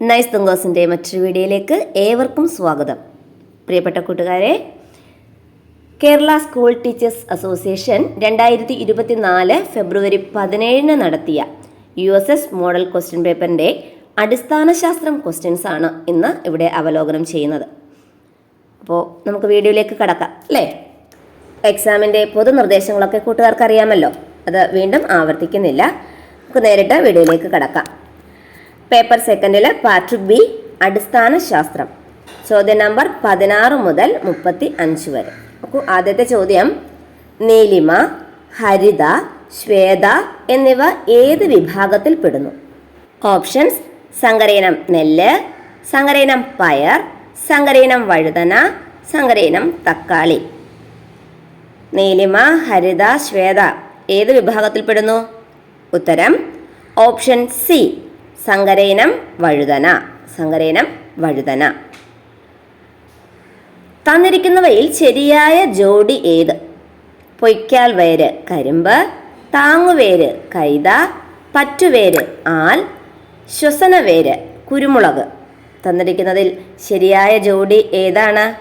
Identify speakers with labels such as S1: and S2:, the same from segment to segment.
S1: Nice തുങ്കോസിന്റെ മറ്റൊരു വീഡിയോയിലേക്ക് ഏവർക്കും സ്വാഗതം. പ്രിയപ്പെട്ട കൂട്ടുകാരെ കേരള സ്കൂൾ ടീച്ചേഴ്സ് അസോസിയേഷൻ രണ്ടായിരത്തി ഇരുപത്തിനാല് ഫെബ്രുവരി പതിനേഴിന് നടത്തിയ U S S model question പേപ്പറിന്റെ അടിസ്ഥാന ശാസ്ത്രം ക്വസ്റ്റ്യൻസ് ആണ് ഇന്ന് ഇവിടെ അവലോകനം ചെയ്യുന്നത്. അപ്പോൾ നമുക്ക് വീഡിയോയിലേക്ക് കടക്കാം അല്ലേ? എക്സാമിന്റെ പൊതുനിർദ്ദേശങ്ങളൊക്കെ കൂട്ടുകാർക്ക് അറിയാമല്ലോ അത് വീണ്ടും ആവർത്തിക്കുന്നില്ല. നമുക്ക് നേരിട്ട് വീഡിയോയിലേക്ക് കടക്കാം. പേപ്പർ സെക്കൻഡിൽ പാർട്ട് ബി അടിസ്ഥാന ശാസ്ത്രം. ചോദ്യം നമ്പർ പതിനാറ് മുതൽ മുപ്പത്തി അഞ്ച് വരെ. അപ്പോൾ ആദ്യത്തെ ചോദ്യം. നീലിമ ഹരിത ശ്വേത എന്നിവ ഏത് വിഭാഗത്തിൽ പെടുന്നു? ഓപ്ഷൻസ് സങ്കരയിനം നെല്ല് സങ്കരയിനം പയർ സങ്കരയിനം വഴുതന സങ്കരയിനം തക്കാളി. നീലിമ ഹരിത ശ്വേത ഏത് വിഭാഗത്തിൽപ്പെടുന്നു ഉത്തരം ഓപ്ഷൻ സി സങ്കരയിനം വഴുതന സങ്കരേനം വഴുതന. തന്നിരിക്കുന്നവയിൽ ശരിയായ ജോഡി ഏത്? പൊയ്ക്കാൽ വേര് കരിമ്പ് താങ്ങുവേര് കൈത പറ്റുവേര് ആൽ ശ്വസനവേര് കുരുമുളക്. തന്നിരിക്കുന്നതിൽ ശരിയായ ജോഡി ഏതാണ്?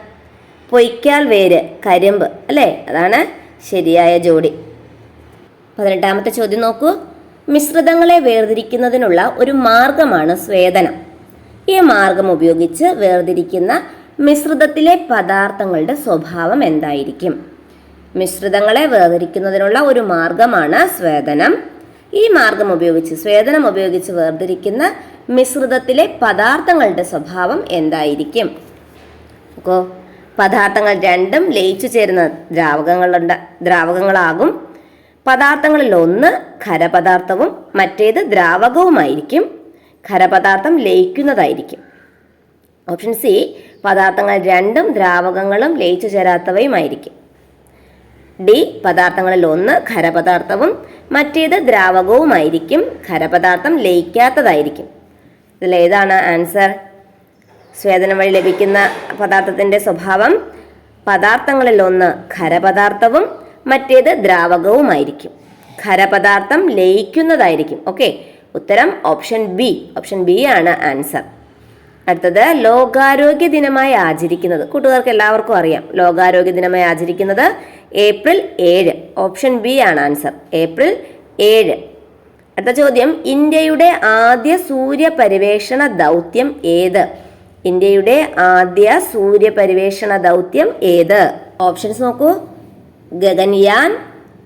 S1: പൊയ്ക്കാൽ വേര് കരിമ്പ് അല്ലേ? അതാണ് ശരിയായ ജോഡി. പതിനെട്ടാമത്തെ ചോദ്യം നോക്കൂ. മിശ്രിതങ്ങളെ വേർതിരിക്കുന്നതിനുള്ള ഒരു മാർഗമാണ് സ്വേദനം. ഈ മാർഗം ഉപയോഗിച്ച് വേർതിരിക്കുന്ന മിശ്രിതത്തിലെ പദാർത്ഥങ്ങളുടെ സ്വഭാവം എന്തായിരിക്കും? മിശ്രിതങ്ങളെ വേർതിരിക്കുന്നതിനുള്ള ഒരു മാർഗമാണ് സ്വേദനം. ഈ മാർഗം ഉപയോഗിച്ച് സ്വേദനം ഉപയോഗിച്ച് വേർതിരിക്കുന്ന മിശ്രിതത്തിലെ പദാർത്ഥങ്ങളുടെ സ്വഭാവം എന്തായിരിക്കും? പദാർത്ഥങ്ങൾ രണ്ടും ലയിച്ചു ചേരുന്ന ദ്രാവകങ്ങളുണ്ട് ദ്രാവകങ്ങളാകും. പദാർത്ഥങ്ങളിൽ ഒന്ന് ഖരപദാർത്ഥവും മറ്റേത് ദ്രാവകവുമായിരിക്കും. ഖരപദാർത്ഥം ലയിക്കുന്നതായിരിക്കും. ഓപ്ഷൻ സി പദാർത്ഥങ്ങൾ രണ്ടും ദ്രാവകങ്ങളും ലയിച്ചു ചേരാത്തവയുമായിരിക്കും. ഡി പദാർത്ഥങ്ങളിൽ ഒന്ന് ഖരപദാർത്ഥവും മറ്റേത് ദ്രാവകവുമായിരിക്കും. ഖരപദാർത്ഥം ലയിക്കാത്തതായിരിക്കും. ഇതിൽ ഏതാണ് ആൻസർ സ്വേദനം വഴി ലഭിക്കുന്ന പദാർത്ഥത്തിന്റെ സ്വഭാവം പദാർത്ഥങ്ങളിൽ ഒന്ന് ഖരപദാർത്ഥവും മറ്റേത് ദ്രാവകവുമായിരിക്കും. ഖരപദാർത്ഥം ലയിക്കുന്നതായിരിക്കും. ഓക്കെ ഉത്തരം ഓപ്ഷൻ ബി ഓപ്ഷൻ ബി ആണ് ആൻസർ അടുത്തത് ലോകാരോഗ്യ ദിനമായി ആചരിക്കുന്നത്. കൂട്ടുകാർക്ക് എല്ലാവർക്കും അറിയാം. ലോകാരോഗ്യ ദിനമായി ആചരിക്കുന്നത് ഏപ്രിൽ ഏഴ്. ഓപ്ഷൻ ബി ആണ് ആൻസർ ഏപ്രിൽ ഏഴ്. അടുത്ത ചോദ്യം ഇന്ത്യയുടെ ആദ്യ സൂര്യപരിവേഷണ ദൗത്യം ഏത്? ഇന്ത്യയുടെ ആദ്യ സൂര്യപരിവേഷണ ദൗത്യം ഏത്? ഓപ്ഷൻസ് നോക്കൂ. ഗഗൻയാൻ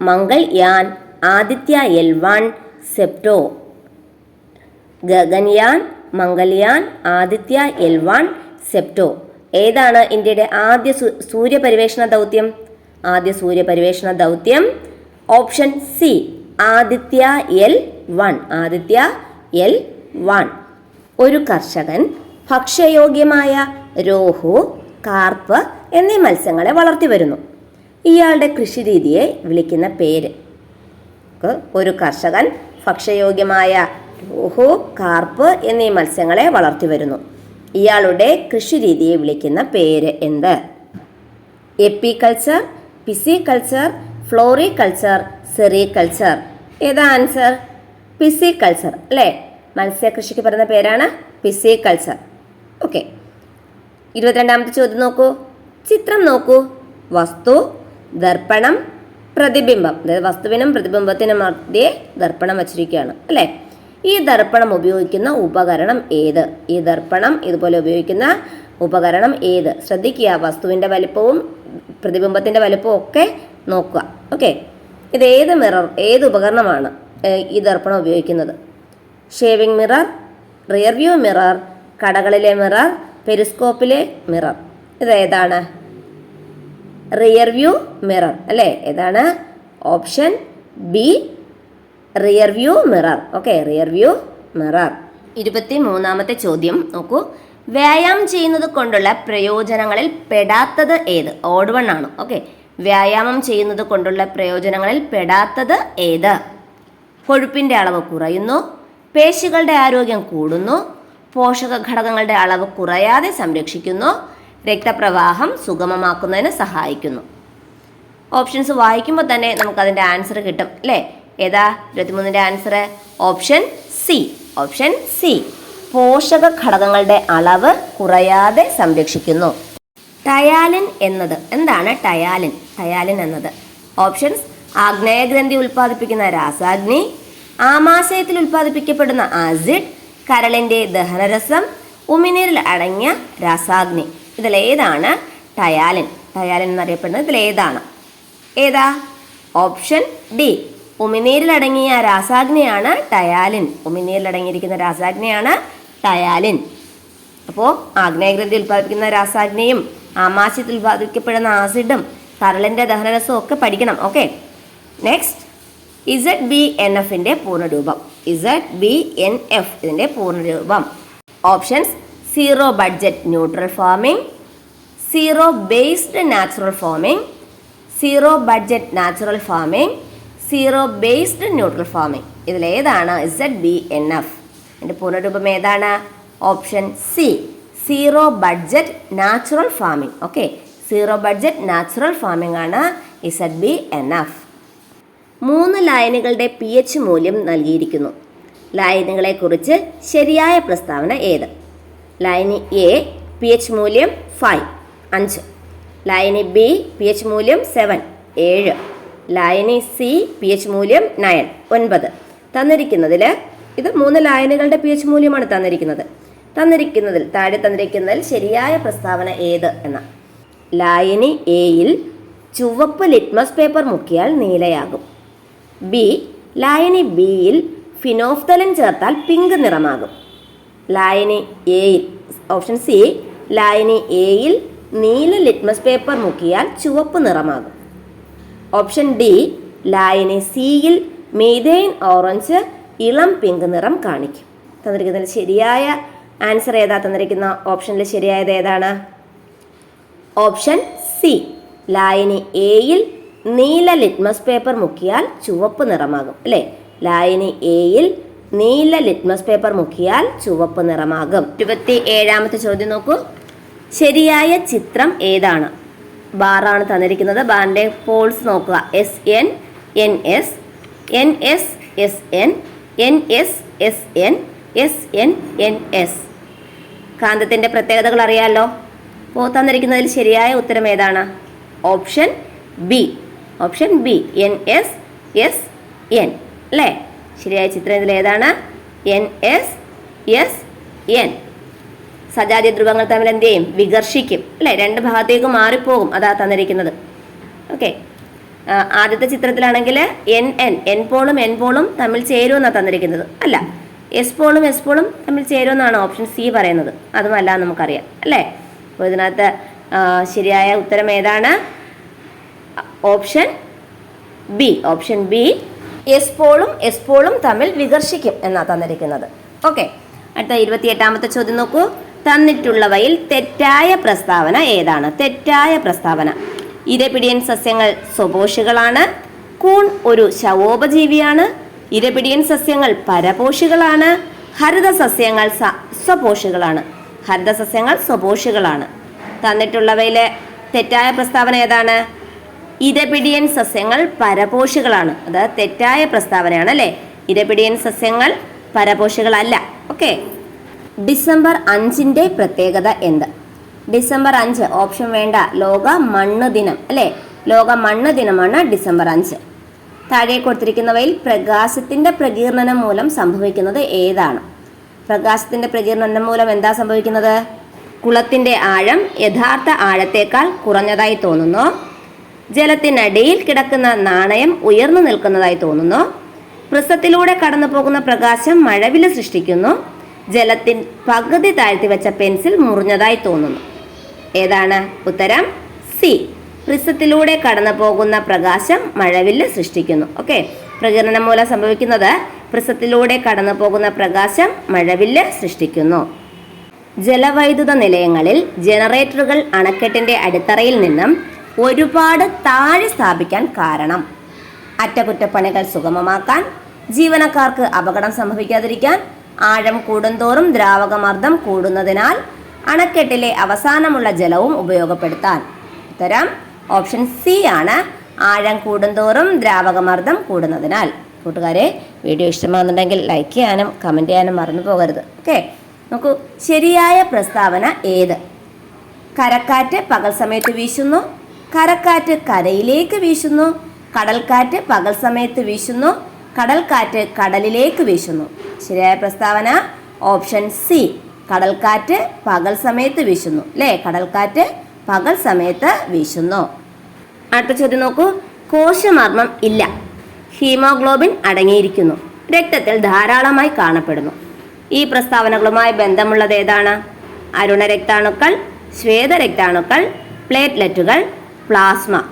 S1: മംഗൾയാൻ ആദിത്യ എൽ വൺ സെപ്റ്റോ. ഗഗൻയാൻ മംഗൾയാൻ ആദിത്യ എൽ വൺ സെപ്റ്റോ. ഏതാണ് ഇന്ത്യയുടെ ആദ്യ സൂര്യപരിവേഷണ ദൗത്യം? ആദ്യ സൂര്യപരിവേഷണ ദൗത്യം option C Aditya L one Aditya L one ഒരു കർഷകൻ ഭക്ഷ്യയോഗ്യമായ രോഹു കാർപ്പ് എന്നീ മത്സ്യങ്ങളെ വളർത്തി വരുന്നു. ഇയാളുടെ കൃഷിരീതിയെ വിളിക്കുന്ന പേര്. ഒരു കർഷകൻ ഭക്ഷ്യയോഗ്യമായ രോഹു കാർപ്പ് എന്നീ മത്സ്യങ്ങളെ വളർത്തി വരുന്നു. ഇയാളുടെ കൃഷിരീതിയെ വിളിക്കുന്ന പേര് എന്ത്? എപ്പിക്കൾച്ചർ പിസിക്കൾച്ചർ ഫ്ലോറിക്കൾച്ചർ സെറികൾച്ചർ ഏതാ ആൻസർ? പിസിക്കൾച്ചർ അല്ലേ? മത്സ്യകൃഷിക്ക് പറയുന്ന പേരാണ് പിസിക്കൾച്ചർ. ഓക്കെ. ഇരുപത്തിരണ്ടാമത്തെ ചോദ്യം നോക്കൂ. ചിത്രം നോക്കൂ. വസ്തു ദർപ്പണം പ്രതിബിംബം. അതായത് വസ്തുവിനും പ്രതിബിംബത്തിനും മധ്യേ ദർപ്പണം വച്ചിരിക്കുകയാണ്. അല്ലേ? ഈ ദർപ്പണം ഉപയോഗിക്കുന്ന ഉപകരണം ഏത്? ഈ ദർപ്പണം ഇതുപോലെ ഉപയോഗിക്കുന്ന ഉപകരണം ഏത്? ശ്രദ്ധിക്കുക. വസ്തുവിന്റെ വലിപ്പവും പ്രതിബിംബത്തിന്റെ വലിപ്പവും ഒക്കെ നോക്കുക. ഓക്കെ? ഇത് ഏത് മിറർ ഏത് ഉപകരണമാണ് ഈ ദർപ്പണം ഉപയോഗിക്കുന്നത്? Shaving mirror rear view mirror കടകളിലെ mirror പെരിസ്കോപ്പിലെ മിറർ. ഇത് ഏതാണ്? റിയർ വ്യൂ മിറർ അല്ലേ? ഏതാണ്? Option B rear view mirror okay rear view mirror ഇരുപത്തി മൂന്നാമത്തെ ചോദ്യം നോക്കൂ. വ്യായാമം ചെയ്യുന്നത് കൊണ്ടുള്ള പ്രയോജനങ്ങളിൽ പെടാത്തത് ഏത്? ഓഡ് വൺ ആണ്. ഓക്കെ വ്യായാമം ചെയ്യുന്നത് കൊണ്ടുള്ള പ്രയോജനങ്ങളിൽ പെടാത്തത് ഏത്? കൊഴുപ്പിന്റെ അളവ് കുറയുന്നു. പേശികളുടെ ആരോഗ്യം കൂടുന്നു. പോഷക ഘടകങ്ങളുടെ അളവ് കുറയാതെ സംരക്ഷിക്കുന്നു. രക്തപ്രവാഹം സുഗമമാക്കുന്നതിന് സഹായിക്കുന്നു. ഓപ്ഷൻസ് വായിക്കുമ്പോൾ തന്നെ നമുക്ക് അതിന്റെ ആൻസർ കിട്ടും അല്ലേ? ഏതാ? ഇരുപത്തിമൂന്നിന്റെ answer option C option C പോഷക ഘടകങ്ങളുടെ അളവ് കുറയാതെ സംരക്ഷിക്കുന്നു. ടയാലിൻ എന്നത് എന്താണ്? ടയാലിൻ ടയാലിൻ എന്നത്. ഓപ്ഷൻസ് ആഗ്നേയഗ്രന്ഥി ഉൽപ്പാദിപ്പിക്കുന്ന രാസാഗ്നി ആമാശയത്തിൽ ഉൽപ്പാദിപ്പിക്കപ്പെടുന്ന ആസിഡ് കരളിന്റെ ദഹനരസം ഉമിനീരിൽ അടങ്ങിയ രാസാഗ്നി. ഇതിലേതാണ് ടയാലിൻ ടയാലിൻ എന്നറിയപ്പെടുന്നത് ഇതിലേതാണ്. ഏതാ? ഓപ്ഷൻ ഡി ഉമിനീരിൽ അടങ്ങിയ രാസാഗ്നിയാണ് ടയാലിൻ ഉമിനീരിൽ അടങ്ങിയിരിക്കുന്ന രാസാഗ്നിയാണ് ടയാലിൻ അപ്പോൾ ആഗ്നേയഗ്രന്ഥി ഉൽപ്പാദിപ്പിക്കുന്ന രാസാഗ്നിയും ആമാശയത്തിൽ ഉൽപ്പാദിപ്പിക്കപ്പെടുന്ന ആസിഡും കരളിന്റെ ദഹനരസവും ഒക്കെ പഠിക്കണം. Okay next Z B N എഫിന്റെ പൂർണരൂപം. ഇസഡ് ബി എൻ എഫ് ഇതിന്റെ പൂർണരൂപം. Options zero budget neutral farming zero based natural farming zero budget natural farming zero based neutral farming ഇതിലേതാണ് ഇസഡ് ബി എൻ എഫ് എന്റെ പൂർണരൂപം ഏതാണ്? Option C zero budget natural farming okay zero budget natural farming ആണ് Z B N F മൂന്ന് ലൈനുകളുടെ P H മൂല്യം നൽകിയിരിക്കുന്നു. ലൈനുകളെക്കുറിച്ച് ശരിയായ പ്രസ്താവന ഏത്? ലൈന് എ പി എച്ച് മൂല്യം ഫൈവ് അഞ്ച്. ലൈന് ബി പി എച്ച് മൂല്യം സെവൻ ഏഴ്. ലൈന് സി പി എച്ച് മൂല്യം നയൻ ഒൻപത്. തന്നിരിക്കുന്നതിൽ ഇത് മൂന്ന് ലൈനുകളുടെ പി എച്ച് മൂല്യമാണ് തന്നിരിക്കുന്നത്. തന്നിരിക്കുന്നതിൽ താഴെ തന്നിരിക്കുന്നതിൽ ശരിയായ പ്രസ്താവന ഏത് എന്ന. ലായനി എയിൽ ചുവപ്പ് ലിറ്റ്മസ് പേപ്പർ മുക്കിയാൽ നീലയാകും. ബി ലായനി ബിയിൽ ഫിനോഫ്തലൻ ചേർത്താൽ പിങ്ക് നിറമാകും. ലായനി എയിൽ ഓപ്ഷൻ സി ലായനി എയിൽ നീല ലിറ്റ്മസ് പേപ്പർ മുക്കിയാൽ ചുവപ്പ് നിറമാകും. ഓപ്ഷൻ ഡി ലായനി സിയിൽ മീഥെയിൻ ഓറഞ്ച് ഇളം പിങ്ക് നിറം കാണിക്കും. തന്നിരിക്കുന്നതിൽ ശരിയായ ആൻസർ ഏതാ? തന്നിരിക്കുന്ന ഓപ്ഷനിൽ ശരിയായത് ഏതാണ്? ഓപ്ഷൻ സി ലായനി എയിൽ നീല ലിറ്റ്മസ് പേപ്പർ മുക്കിയാൽ ചുവപ്പ് നിറമാകും അല്ലേ? ലായനി എയിൽ നീല ലിറ്റ്മസ് പേപ്പർ മുക്കിയാൽ ചുവപ്പ് നിറമാകും. ഇരുപത്തി ഏഴാമത്തെ ചോദ്യം നോക്കൂ. ശരിയായ ചിത്രം ഏതാണ്? ബാറാണ് തന്നിരിക്കുന്നത്. ബാറിന്റെ പോൾസ് നോക്കുക. S N N S N S S N N S S N S N N S. കാന്തത്തിന്റെ പ്രത്യേകതകൾ അറിയാമല്ലോ അപ്പോൾ തന്നിരിക്കുന്നതിൽ ശരിയായ ഉത്തരം ഏതാണ്? Option B. Option B. N S S N. അല്ലേ? ശരിയായ ചിത്രം ഇതിൽ ഏതാണ്? എൻ എസ് എസ് എൻ സജാതി ധ്രുവങ്ങൾ തമ്മിൽ എന്ത് ചെയ്യും? വികർഷിക്കും. അല്ലേ? രണ്ട് ഭാഗത്തേക്ക് മാറിപ്പോകും അതാ തന്നിരിക്കുന്നത്. ഓക്കെ ആദ്യത്തെ ചിത്രത്തിലാണെങ്കിൽ എൻ എൻ എൻ പോളും എൻ പോളും തമ്മിൽ ചേരുമെന്നാണ് തന്നിരിക്കുന്നത്. അല്ല. എസ് പോളും എസ് പോളും തമ്മിൽ ചേരുമെന്നാണ് ഓപ്ഷൻ സി പറയുന്നത്. അതുമല്ല നമുക്കറിയാം. അല്ലേ? അപ്പോൾ ഇതിനകത്ത് ശരിയായ ഉത്തരം ഏതാണ്? Option B option B S പോളും S പോളും തമ്മിൽ വികർഷിക്കും എന്നാണ് തന്നിരിക്കുന്നത്. ഓക്കെ. അടുത്ത ഇരുപത്തിയെട്ടാമത്തെ ചോദ്യം നോക്കൂ. തന്നിട്ടുള്ളവയിൽ തെറ്റായ പ്രസ്താവന ഏതാണ്? തെറ്റായ പ്രസ്താവന. ഇരപിടിയൻ സസ്യങ്ങൾ സ്വപോഷികളാണ്. കൂൺ ഒരു ശവോപജീവിയാണ്. ഇരപിടിയൻ സസ്യങ്ങൾ പരപോഷികളാണ്. ഹരിത സസ്യങ്ങൾ സ്വപോഷികളാണ്. ഹരിത സസ്യങ്ങൾ സ്വപോഷികളാണ്. തന്നിട്ടുള്ളവയിലെ തെറ്റായ പ്രസ്താവന ഏതാണ്? ഇരപിടിയൻ സസ്യങ്ങൾ പരപോഷികളാണ്. അത് തെറ്റായ പ്രസ്താവനയാണ് അല്ലേ? ഇരപിടിയൻ സസ്യങ്ങൾ പരപോഷികളല്ല. ഓക്കെ. ഡിസംബർ അഞ്ചിന്റെ പ്രത്യേകത എന്ത്? ഡിസംബർ അഞ്ച് ഓപ്ഷൻ വേണ്ട. ലോക മണ്ണ് ദിനം അല്ലേ? ലോക മണ്ണ് ദിനമാണ് ഡിസംബർ അഞ്ച്. താഴെ കൊടുത്തിരിക്കുന്നവയിൽ പ്രകാശത്തിന്റെ പ്രകീർണനം മൂലം സംഭവിക്കുന്നത് ഏതാണ്? പ്രകാശത്തിന്റെ പ്രകീർണനം മൂലം എന്താ സംഭവിക്കുന്നത്? കുളത്തിന്റെ ആഴം യഥാർത്ഥ ആഴത്തേക്കാൾ കുറഞ്ഞതായി തോന്നുന്നു. ജലത്തിനടിയിൽ കിടക്കുന്ന നാണയം ഉയർന്നു നിൽക്കുന്നതായി തോന്നുന്നു. പ്രിസത്തിലൂടെ കടന്നു പോകുന്ന പ്രകാശം മഴവിൽ സൃഷ്ടിക്കുന്നു. ജലത്തിൻ പകുതി താഴ്ത്തി വെച്ച പെൻസിൽ മുറിഞ്ഞതായി തോന്നുന്നു. ഏതാണ് ഉത്തരം? സി. പ്രിസത്തിലൂടെ കടന്നു പോകുന്ന പ്രകാശം മഴവില്ല് സൃഷ്ടിക്കുന്നു. ഓക്കെ. പ്രകീർണനം മൂലം സംഭവിക്കുന്നത് പ്രിസത്തിലൂടെ കടന്നു പോകുന്ന പ്രകാശം മഴവില്ല് സൃഷ്ടിക്കുന്നു. ജലവൈദ്യുത നിലയങ്ങളിൽ ജനറേറ്ററുകൾ അണക്കെട്ടിന്റെ അടിത്തറയിൽ നിന്നും ഒരുപാട് താഴെ സ്ഥാപിക്കാൻ കാരണം. അറ്റകുറ്റപ്പണികൾ സുഗമമാക്കാൻ ജീവനക്കാർക്ക് അപകടം സംഭവിക്കാതിരിക്കാൻ ആഴം കൂടുന്തോറും ദ്രാവകമർദ്ദം കൂടുന്നതിനാൽ അണക്കെട്ടിലെ അവസാനമുള്ള ജലവും ഉപയോഗപ്പെടുത്താൻ. ഉത്തരം ഓപ്ഷൻ സി ആണ്. ആഴം കൂടുന്തോറും ദ്രാവകമർദ്ദം കൂടുന്നതിനാൽ. കൂട്ടുകാരെ വീഡിയോ ഇഷ്ടമാകുന്നുണ്ടെങ്കിൽ ലൈക്ക് ചെയ്യാനും കമന്റ് ചെയ്യാനും മറന്നു പോകരുത്. ഓക്കെ? നോക്കൂ ശരിയായ പ്രസ്താവന ഏത്? കരക്കാറ്റ് പകൽ സമയത്ത് വീശുന്നു കരക്കാറ്റ് കരയിലേക്ക് വീശുന്നു. കടൽക്കാറ്റ് പകൽ സമയത്ത് വീശുന്നു. കടൽക്കാറ്റ് കടലിലേക്ക് വീശുന്നു. ശരിയായ പ്രസ്താവന ഓപ്ഷൻ സി. കടൽക്കാറ്റ് പകൽ സമയത്ത് വീശുന്നു. അല്ലേ കടൽക്കാറ്റ് പകൽ സമയത്ത് വീശുന്നു. അടുത്ത ചോദ്യം നോക്കൂ. കോശമർമ്മം ഇല്ല. ഹീമോഗ്ലോബിൻ അടങ്ങിയിരിക്കുന്നു. രക്തത്തിൽ ധാരാളമായി കാണപ്പെടുന്നു. ഈ പ്രസ്താവനകളുമായി ബന്ധമുള്ളത് ഏതാണ്? അരുണരക്താണുക്കൾ ശ്വേതരക്താണുക്കൾ പ്ലേറ്റ്ലെറ്റുകൾ പ്ലാസ്മ.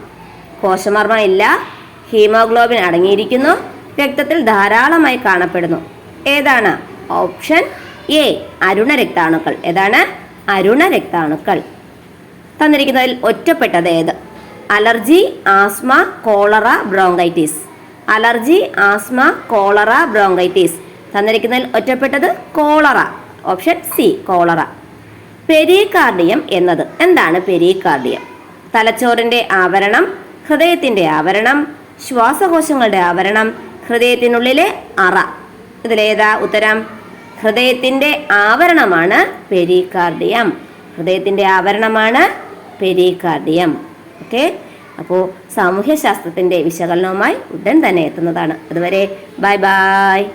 S1: കോശമർമ്മ ഇല്ല ഹീമോഗ്ലോബിൻ അടങ്ങിയിരിക്കുന്നു. രക്തത്തിൽ ധാരാളമായി കാണപ്പെടുന്നു. ഏതാണ്? ഓപ്ഷൻ എ അരുണ രക്താണുക്കൾ. ഏതാണ്? അരുണ രക്താണുക്കൾ. തന്നിരിക്കുന്നതിൽ ഒറ്റപ്പെട്ടത് ഏത്? Allergy asthma cholera bronchitis. Allergy asthma cholera bronchitis. തന്നിരിക്കുന്നതിൽ ഒറ്റപ്പെട്ടത് cholera. Option C cholera. Pericardium എന്നത് എന്താണ് പെരികാർഡിയം? തലച്ചോറിന്റെ ആവരണം ഹൃദയത്തിന്റെ ആവരണം ശ്വാസകോശങ്ങളുടെ ആവരണം ഹൃദയത്തിനുള്ളിലെ അറ. ഇതിലേതാ ഉത്തരം? ഹൃദയത്തിന്റെ ആവരണമാണ് പെരികാർഡിയം. ഹൃദയത്തിന്റെ ആവരണമാണ് പെരികാർഡിയം. ഓക്കെ? അപ്പോൾ സാമൂഹ്യശാസ്ത്രത്തിന്റെ വിശകലനവുമായി ഉടൻ തന്നെ എത്തുന്നതാണ്. അതുവരെ ബൈ ബൈ.